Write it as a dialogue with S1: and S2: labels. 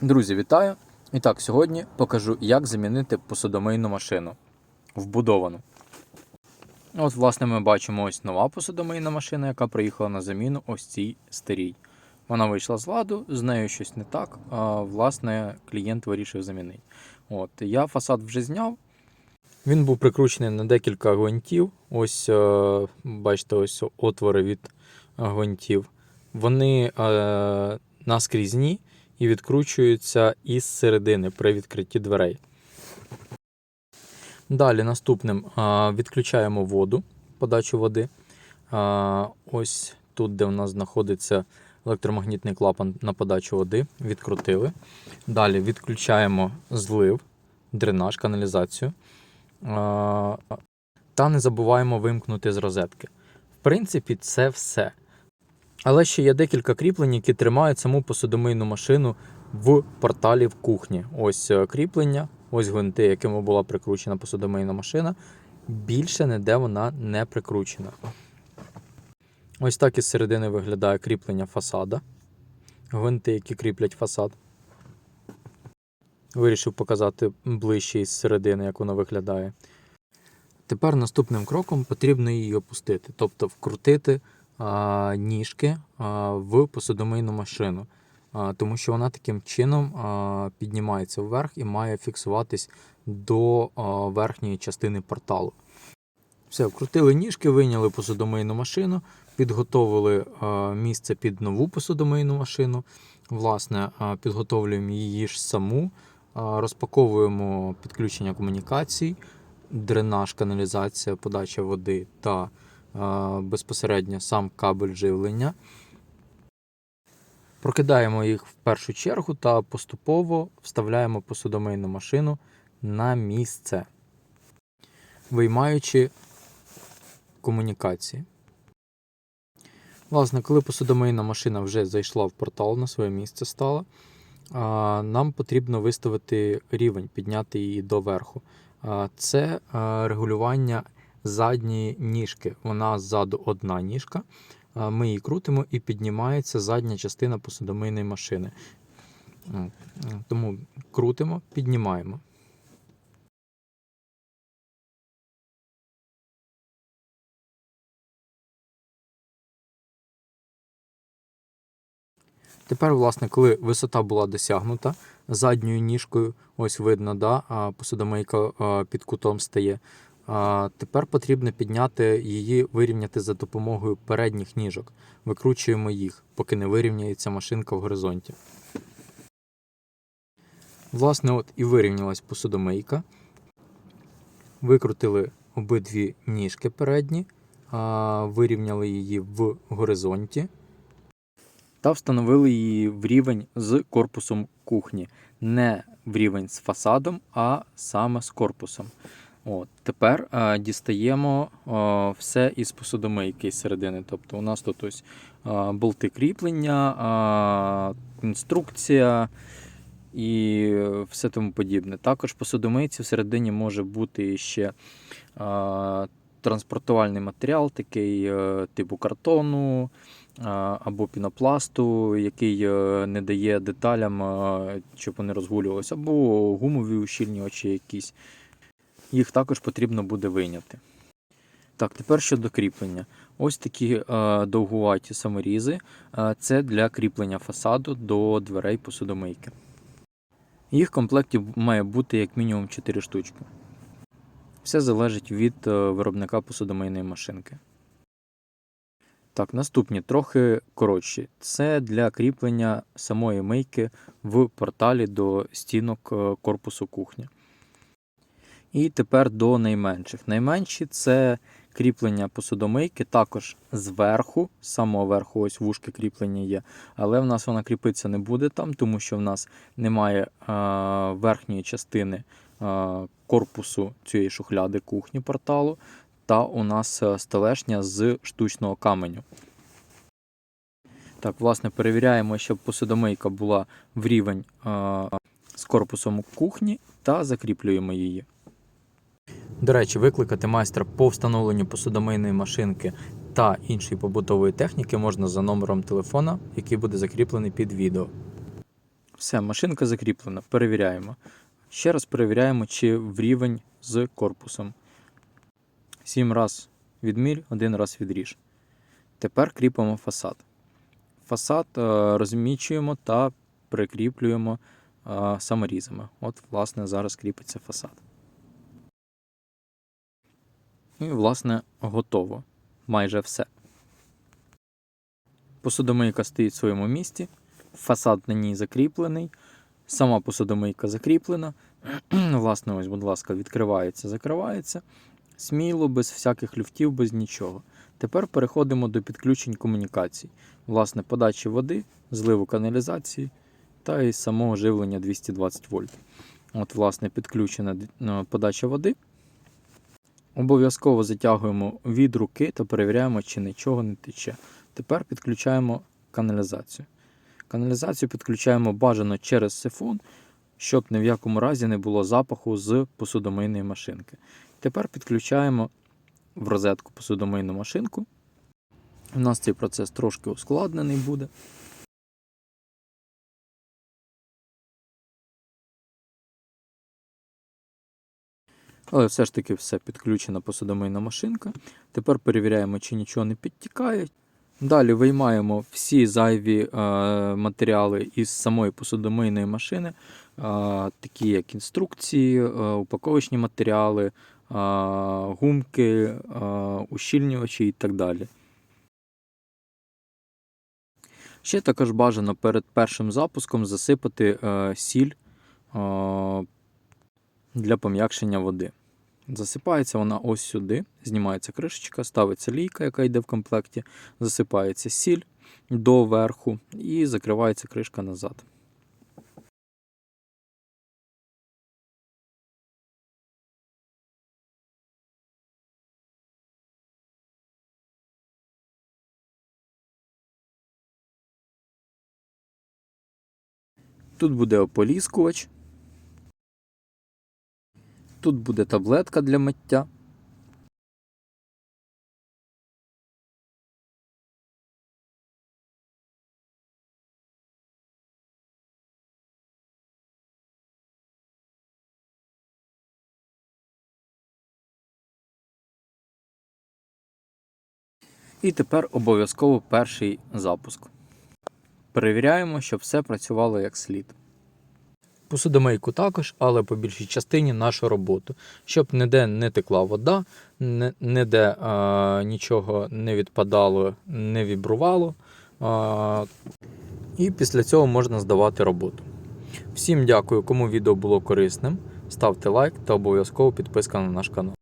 S1: Друзі, вітаю! І так, сьогодні покажу, як замінити посудомийну машину вбудовану. От, власне, ми бачимо ось нова посудомийна машина, яка приїхала на заміну ось цій старій. Вона вийшла з ладу, з нею щось не так, а власне клієнт вирішив замінити. От, я фасад вже зняв. Він був прикручений на декілька гвинтів. Ось, е, бачите, ось отвори від гвинтів. Вони е, наскрізні і відкручуються із середини при відкритті дверей. Далі наступним відключаємо воду, подачу води. Ось тут, де у нас знаходиться електромагнітний клапан на подачу води, відкрутили. Далі відключаємо злив, дренаж, каналізацію. Та не забуваємо вимкнути з розетки. В принципі, це все. Але ще є декілька кріплень, які тримають саму посудомийну машину в порталі в кухні. Ось е, кріплення, ось гвинти, якими була прикручена посудомийна машина. Більше ніде вона не прикручена. Ось так із середини виглядає кріплення фасада. Гвинти, які кріплять фасад. Вирішив показати ближче із середини, як воно виглядає. Тепер наступним кроком потрібно її опустити, тобто вкрутити ніжки в посудомийну машину, тому що вона таким чином піднімається вверх і має фіксуватись до верхньої частини порталу. Все, вкрутили ніжки, вийняли посудомийну машину, підготовили місце під нову посудомийну машину. Власне, підготовлюємо її ж саму, розпаковуємо підключення комунікацій, дренаж, каналізація, подача води та безпосередньо сам кабель живлення. Прокидаємо їх в першу чергу та поступово вставляємо посудомийну машину на місце, виймаючи комунікації. Власне, коли посудомийна машина вже зайшла в портал на своє місце стала, нам потрібно виставити рівень, підняти її до верху. Це регулювання задньої ніжки. Вона ззаду одна ніжка. Ми її крутимо і піднімається задня частина посудомийної машини. Тому крутимо, піднімаємо. Тепер, власне, коли висота була досягнута задньою ніжкою, ось видно, да, посудомийка під кутом стає. Тепер потрібно підняти її, вирівняти за допомогою передніх ніжок. Викручуємо їх, поки не вирівняється машинка в горизонті. Власне, от і вирівнялась посудомийка. Викрутили обидві ніжки передні, вирівняли її в горизонті та встановили її в рівень з корпусом кухні. Не в рівень з фасадом, а саме з корпусом. От. Тепер е, дістаємо е, все із посудомийки з середини. Тобто у нас тут ось е, болти кріплення, е, інструкція і все тому подібне. Також посудомийці всередині може бути ще е, транспортувальний матеріал, такий е, типу картону а, або пінопласту, який е, не дає деталям, е, щоб вони розгулювалися, або гумові ущільнювачі якісь. Їх також потрібно буде вийняти. Так, тепер щодо кріплення. Ось такі е, довгуваті саморізи. Е, це для кріплення фасаду до дверей посудомийки. Їх в комплекті має бути як мінімум 4 штучки. Все залежить від е, виробника посудомийної машинки. Так, наступні трохи коротші. Це для кріплення самої мийки в порталі до стінок е, корпусу кухні. І тепер до найменших. Найменші це кріплення посудомийки, також зверху, з самого верху, ось вушки кріплення є. Але в нас вона кріпитися не буде там, тому що в нас немає е, верхньої частини е, корпусу цієї шухляди кухні порталу. Та у нас е, стелешня з штучного каменю. Так, власне, перевіряємо, щоб посудомийка була в рівень е, з корпусом кухні та закріплюємо її. До речі, викликати майстра по встановленню посудомийної машинки та іншої побутової техніки можна за номером телефона, який буде закріплений під відео. Все, машинка закріплена. Перевіряємо. Ще раз перевіряємо, чи в рівень з корпусом. Сім раз відмірь, один раз відріж. Тепер кріпимо фасад. Фасад е, розмічуємо та прикріплюємо е, саморізами. От, власне, зараз кріпиться фасад. І, власне, готово. Майже все. Посудомийка стоїть в своєму місці, фасад на ній закріплений, сама посудомийка закріплена. Власне, ось, будь ласка, відкривається, закривається. Сміло, без всяких люфтів, без нічого. Тепер переходимо до підключень комунікацій. Власне, подачі води, зливу каналізації та і самого живлення 220 вольт. От, власне, підключена е, подача води. Обов'язково затягуємо від руки та перевіряємо, чи нічого не тече. Тепер підключаємо каналізацію. Каналізацію підключаємо бажано через сифон, щоб ні в якому разі не було запаху з посудомийної машинки. Тепер підключаємо в розетку посудомийну машинку. У нас цей процес трошки ускладнений буде. Але все ж таки все підключена посудомийна машинка. Тепер перевіряємо, чи нічого не підтікає. Далі виймаємо всі зайві е, матеріали із самої посудомийної машини, е, такі як інструкції, е, упаковочні матеріали, е, гумки, е, ущільнювачі і так далі. Ще також бажано перед першим запуском засипати е, сіль е, для пом'якшення води. Засипається вона ось сюди, знімається кришечка, ставиться лійка, яка йде в комплекті, засипається сіль до верху і закривається кришка назад. Тут буде ополіскувач. Тут буде таблетка для миття. І тепер обов'язково перший запуск. Перевіряємо, щоб все працювало як слід. Посудомийку також, але по більшій частині нашу роботу, щоб ніде не текла вода, ніде е, нічого не відпадало, не вібрувало. Е, і після цього можна здавати роботу. Всім дякую, кому відео було корисним. Ставте лайк та обов'язково підписка на наш канал.